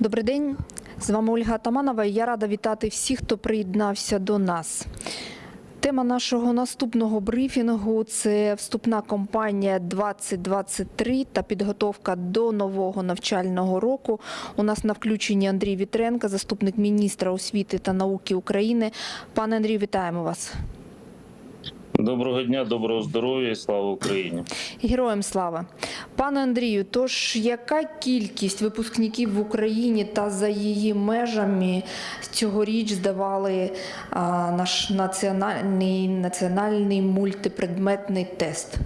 Добрий день. З вами Ольга Атаманова. Я рада вітати всіх, хто приєднався до нас. Тема нашого наступного брифінгу це вступна кампанія 2023 та підготовка до нового навчального року. У нас на включенні Андрій Вітренко, заступник міністра освіти та науки України. Пане Андрію, вітаємо вас. Доброго дня, доброго здоров'я і слава Україні. Героям слава. Пане Андрію, тож яка кількість випускників в Україні та за її межами цьогоріч здавали наш національний, національний мультипредметний тест?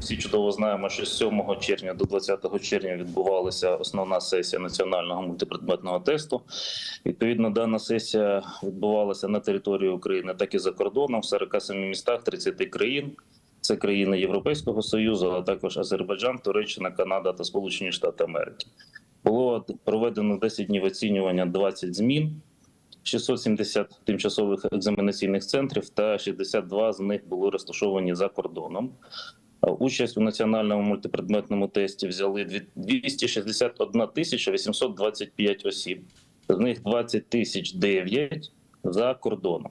Всі чудово знаємо, що з 7 червня до 20 червня відбувалася основна сесія національного мультипредметного тесту. Відповідно, дана сесія відбувалася на території України, так і за кордоном в 47 містах 30 країн. Це країни Європейського Союзу, а також Азербайджан, Туреччина, Канада та Сполучені Штати Америки. Було проведено 10 днів оцінювання 20 змін. 670 тимчасових екзаменаційних центрів та 62 з них були розташовані за кордоном. Участь у національному мультипредметному тесті взяли дві- 261 тисяча 825 осіб, з них 20 тисяч 9 за кордоном.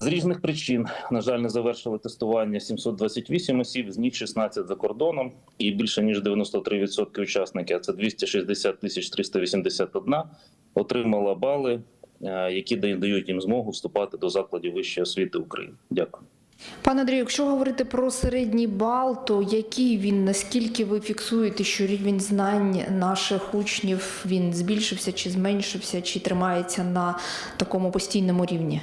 З різних причин, на жаль, не завершили тестування 728 осіб, з них 16 за кордоном, і більше ніж 93% учасників, а це 260 тисяч 381, отримала бали, е, які дають їм змогу вступати до закладів вищої освіти України. Дякую. Пане Андрію, якщо говорити про середній бал, то який він, наскільки ви фіксуєте, що рівень знань наших учнів він збільшився чи зменшився, чи тримається на такому постійному рівні?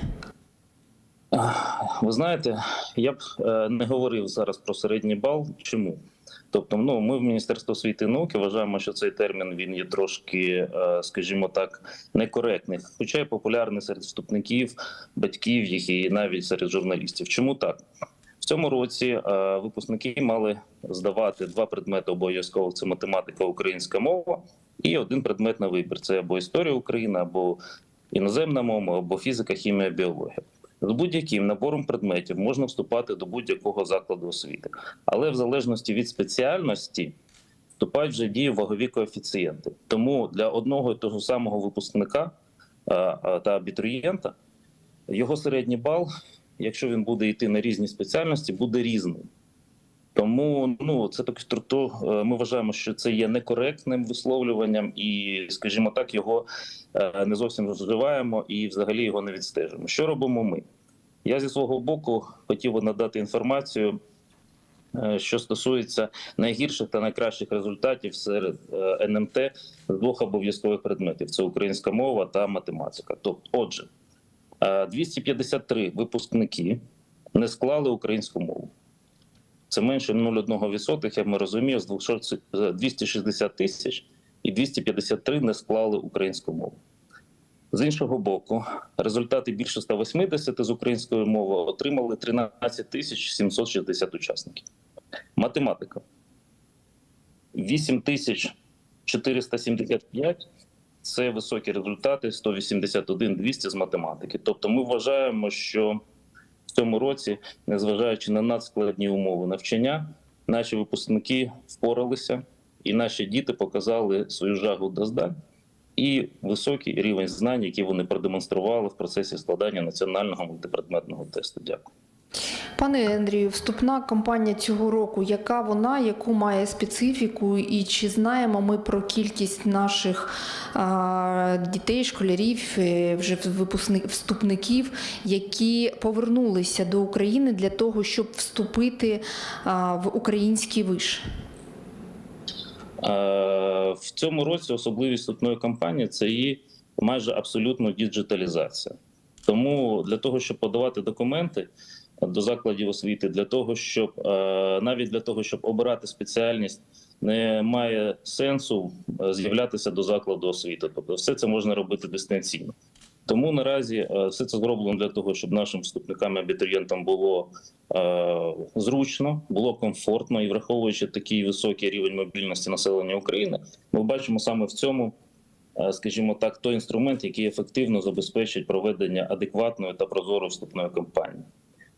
Ви знаєте, я б е, не говорив зараз про середній бал. Чому? Тобто, ну ми в Міністерстві освіти і науки вважаємо, що цей термін він є трошки, е, скажімо так, некоректний, хоча й популярний серед вступників, батьків їх і навіть серед журналістів. Чому так? В цьому році е, випускники мали здавати два предмети обов'язково: це математика, українська мова, і один предмет на вибір: це або історія України, або іноземна мова, або фізика, хімія, біологія. З будь-яким набором предметів можна вступати до будь-якого закладу освіти, але в залежності від спеціальності вступають вже в дію вагові коефіцієнти. Тому для одного і того самого випускника а, а, та абітурієнта його середній бал, якщо він буде йти на різні спеціальності, буде різним. Тому ну це так то е, ми вважаємо, що це є некоректним висловлюванням, і, скажімо так, його е, не зовсім розживаємо і взагалі його не відстежуємо. Що робимо ми? Я зі свого боку хотів би надати інформацію, е, що стосується найгірших та найкращих результатів серед НМТ з двох обов'язкових предметів: це українська мова та математика. Тобто, отже, е, 253 випускники не склали українську мову. Це менше 0,1%, як ми розуміємо, з 260 тисяч і 253 не склали українську мову. З іншого боку, результати більше 180 з української мови отримали 13 тисяч 760 учасників. Математика 8 тисяч 475 – це високі результати, 181 200 з математики. Тобто ми вважаємо, що цьому році, незважаючи на надскладні умови навчання, наші випускники впоралися, і наші діти показали свою жагу до здань і високий рівень знань, які вони продемонстрували в процесі складання національного мультипредметного тесту. Дякую. Пане Андрію, вступна кампанія цього року, яка вона, яку має специфіку, і чи знаємо ми про кількість наших а, дітей, школярів, е, вже випускни- вступників, які повернулися до України для того, щоб вступити а, в український виш? Е, В цьому році особливість вступної кампанії це її майже абсолютно діджиталізація. Тому для того, щоб подавати документи до закладів освіти, для того, щоб е, навіть для того, щоб обирати спеціальність, не має сенсу е, з'являтися до закладу освіти. Тобто, все це можна робити дистанційно. Тому наразі е, все це зроблено для того, щоб нашим вступникам і абітурієнтам було зручно, було комфортно і враховуючи такий високий рівень мобільності населення України, ми бачимо саме в цьому, скажімо так, той інструмент, який ефективно забезпечить проведення адекватної та прозорої вступної кампанії.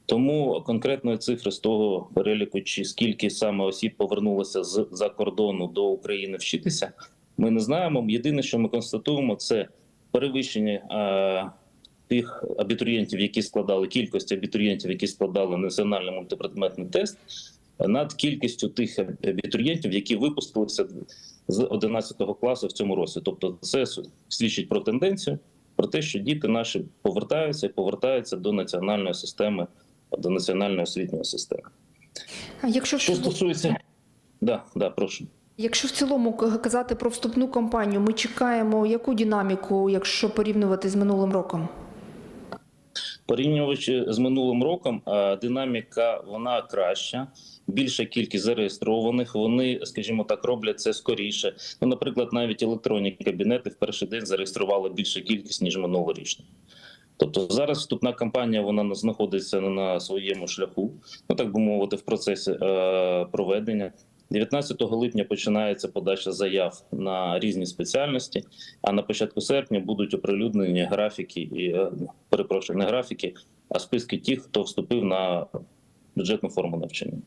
Тому конкретної цифри з того переліку, чи скільки саме осіб повернулося з за кордону до України вчитися, ми не знаємо. Єдине, що ми констатуємо, це перевищення е, тих абітурієнтів, які складали кількості абітурієнтів, які складали національний мультипредметний тест, над кількістю тих абітурієнтів, які випустилися з 11 класу в цьому році. Тобто, це свідчить про тенденцію, про те, що діти наші повертаються і повертаються до національної системи, до національної освітньої системи. А Якщо Що стосується, да, да, прошу. Якщо в цілому казати про вступну кампанію, ми чекаємо яку динаміку, якщо порівнювати з минулим роком? Порівнюючи з минулим роком, динаміка вона краща. Більша кількість зареєстрованих. Вони, скажімо так, роблять це скоріше. Ну, наприклад, навіть електронні кабінети в перший день зареєстрували більша кількість ніж минулорічні. Тобто зараз вступна кампанія вона знаходиться на своєму шляху, ну так би мовити, в процесі е, проведення. 19 липня починається подача заяв на різні спеціальності. А на початку серпня будуть оприлюднені графіки і е, перепрошую, не графіки, а списки тих, хто вступив на бюджетну форму навчання.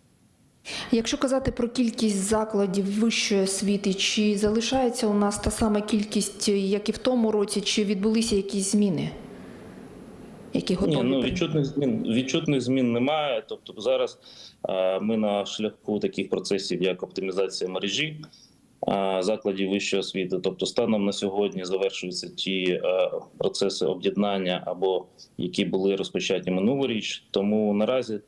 Якщо казати про кількість закладів вищої освіти, чи залишається у нас та сама кількість, як і в тому році, чи відбулися якісь зміни? Які готові? Ні, ну відчутних змін відчутних змін немає. Тобто зараз ми на шляху таких процесів, як оптимізація мережі закладів вищої освіти. Тобто, станом на сьогодні завершуються ті процеси об'єднання або які були розпочаті минулоріч. Тому наразі,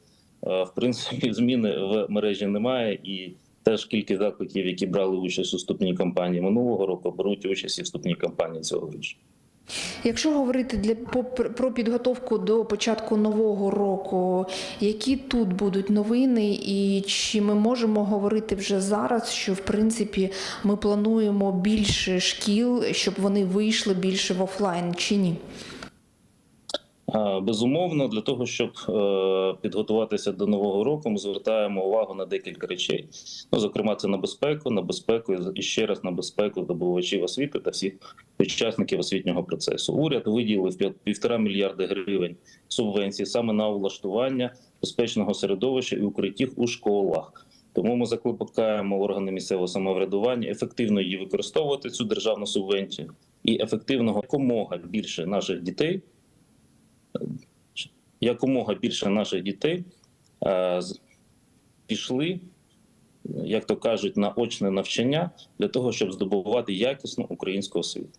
в принципі, зміни в мережі немає і. Теж кількість закладів, які брали участь у вступній кампанії минулого року, беруть участь і в вступній кампанії цього року. Якщо говорити для про підготовку до початку нового року, які тут будуть новини, і чи ми можемо говорити вже зараз, що в принципі ми плануємо більше шкіл, щоб вони вийшли більше в офлайн, чи ні? Безумовно, для того, щоб е, підготуватися до нового року, ми звертаємо увагу на декілька речей. Ну, зокрема, це на безпеку, на безпеку і ще раз на безпеку здобувачів освіти та всіх учасників освітнього процесу. Уряд виділив пів- півтора мільярди гривень субвенцій саме на влаштування безпечного середовища і укриттів у школах. Тому ми закликаємо органи місцевого самоврядування ефективно її використовувати цю державну субвенцію і ефективного якомога більше наших дітей якомога більше наших дітей е, пішли, як то кажуть, на очне навчання для того, щоб здобувати якісну українську освіту.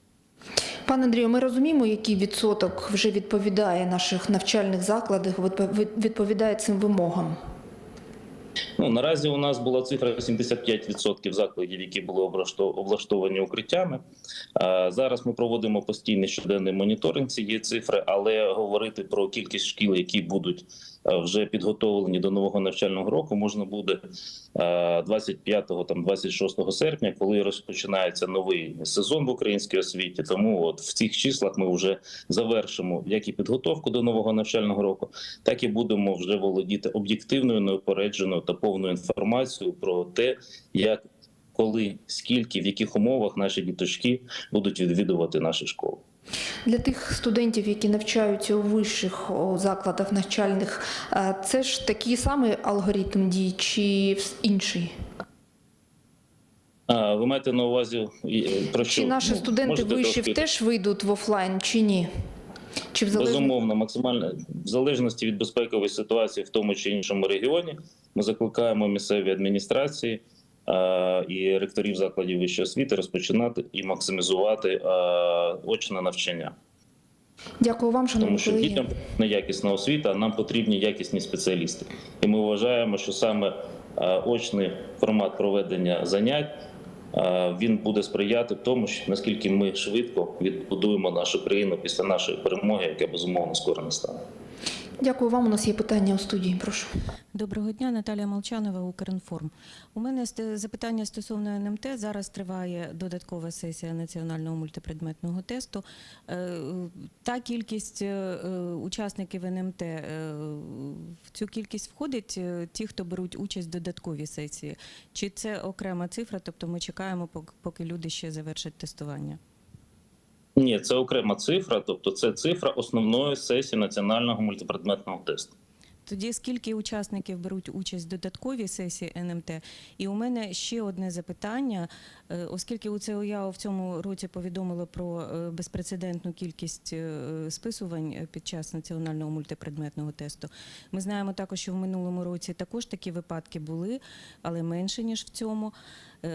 Пане Андрію, ми розуміємо, який відсоток вже відповідає наших навчальних закладах, відповідає цим вимогам. Ну наразі у нас була цифра 75% закладів, які були облашто- облаштовані укриттями. Зараз ми проводимо постійний щоденний моніторинг цієї цифри, але говорити про кількість шкіл, які будуть вже підготовлені до нового навчального року, можна буде е, 25 там 26 серпня, коли розпочинається новий сезон в українській освіті. Тому от в цих числах ми вже завершимо як і підготовку до нового навчального року, так і будемо вже володіти об'єктивною, неупередженою та повною інформацією про те, як, коли, скільки, в яких умовах наші діточки будуть відвідувати наші школи. Для тих студентів, які навчаються у вищих закладах навчальних, е, це ж такий самий алгоритм дій чи інший? А ви маєте на увазі про що Чи наші студенти можете вишів розкрити? теж вийдуть в офлайн, чи ні? Чи в залежності? Безумовно, максимально в залежності від безпекової ситуації в тому чи іншому регіоні, ми закликаємо місцеві адміністрації е, і ректорів закладів вищої освіти розпочинати і максимізувати е, очне навчання, Дякую вам, тому що колеги. дітям потрібна якісна освіта, а нам потрібні якісні спеціалісти. І ми вважаємо, що саме очний формат проведення занять. Е, Він буде сприяти тому, що наскільки ми швидко відбудуємо нашу країну після нашої перемоги, яка безумовно скоро настане. Дякую вам. У нас є питання у студії. Прошу. Доброго дня, Наталія Молчанова, Укрінформ. У мене запитання стосовно НМТ. Зараз триває додаткова сесія національного мультипредметного тесту. Е, Та кількість е, учасників НМТ е, в цю кількість входить ті, хто беруть участь в додатковій сесії. Чи це окрема цифра? Тобто ми чекаємо, пок- поки люди ще завершать тестування. Ні, це окрема цифра, тобто це цифра основної сесії національного мультипредметного тесту. Тоді скільки учасників беруть участь в додатковій сесії НМТ? І у мене ще одне запитання, Е, оскільки УЦОЯ в цьому році повідомило про е, безпрецедентну кількість е, списувань під час національного мультипредметного тесту. Ми знаємо також, що в минулому році також такі випадки були, але менше ніж в цьому.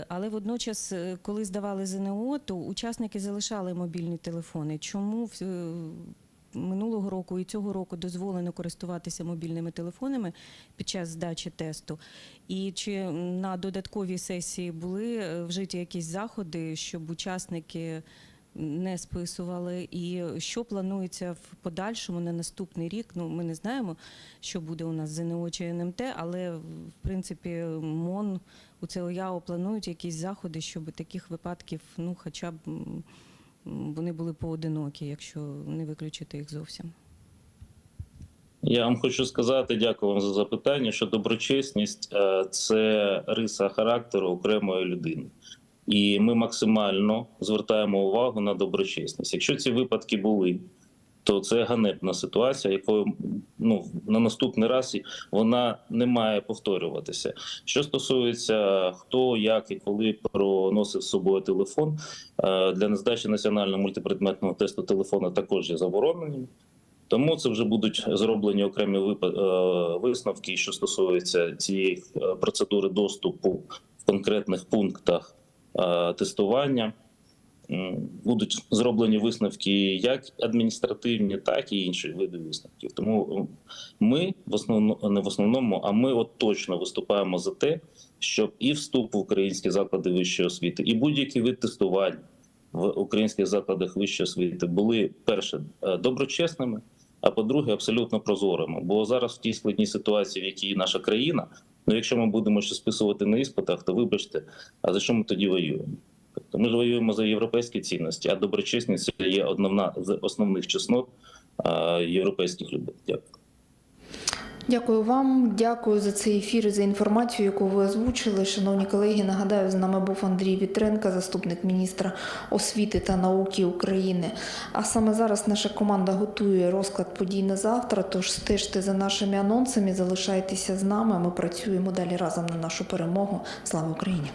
Але водночас, коли здавали ЗНО, то учасники залишали мобільні телефони. Чому в- минулого року і цього року дозволено користуватися мобільними телефонами під час здачі тесту? І чи на додатковій сесії були е, вжиті якісь заходи, щоб учасники не списували? І що планується в подальшому на наступний рік? Ну, ми не знаємо, що буде у нас ЗНО чи НМТ, але в принципі МОН у ЦОЯО планують якісь заходи, щоб таких випадків, ну, хоча б вони були поодинокі, якщо не виключити їх зовсім. Я вам хочу сказати, дякую вам за запитання, що доброчесність е, це риса характеру окремої людини. І ми максимально звертаємо увагу на доброчесність. Якщо ці випадки були, то це ганебна ситуація, якою ну на наступний раз вона не має повторюватися. Що стосується хто, як і коли проносив з собою телефон е, для нездачі національного мультипредметного тесту телефона також є забороненим. Тому це вже будуть зроблені окремі е, висновки, що стосується цієї е, процедури доступу в конкретних пунктах тестування. Будуть зроблені висновки як адміністративні, так і інші види висновків. Тому ми в основному не в основному, а ми от точно виступаємо за те, щоб і вступ в українські заклади вищої освіти, і будь-який вид тестувань в українських закладах вищої освіти були перше е, доброчесними, а по-друге, абсолютно прозорими. Бо зараз в тій складній ситуації, в якій наша країна, ну якщо ми будемо ще списувати на іспитах, то вибачте, а за що ми тоді воюємо? Тобто ми воюємо за європейські цінності, а доброчесність це є одна з основних чеснот європейських людей. Дякую. Дякую вам, дякую за цей ефір і за інформацію, яку ви озвучили. Шановні колеги, нагадаю, з нами був Андрій Вітренко, заступник міністра освіти та науки України. А саме зараз наша команда готує розклад подій на завтра. Тож стежте за нашими анонсами, залишайтеся з нами. Ми працюємо далі разом на нашу перемогу. Слава Україні!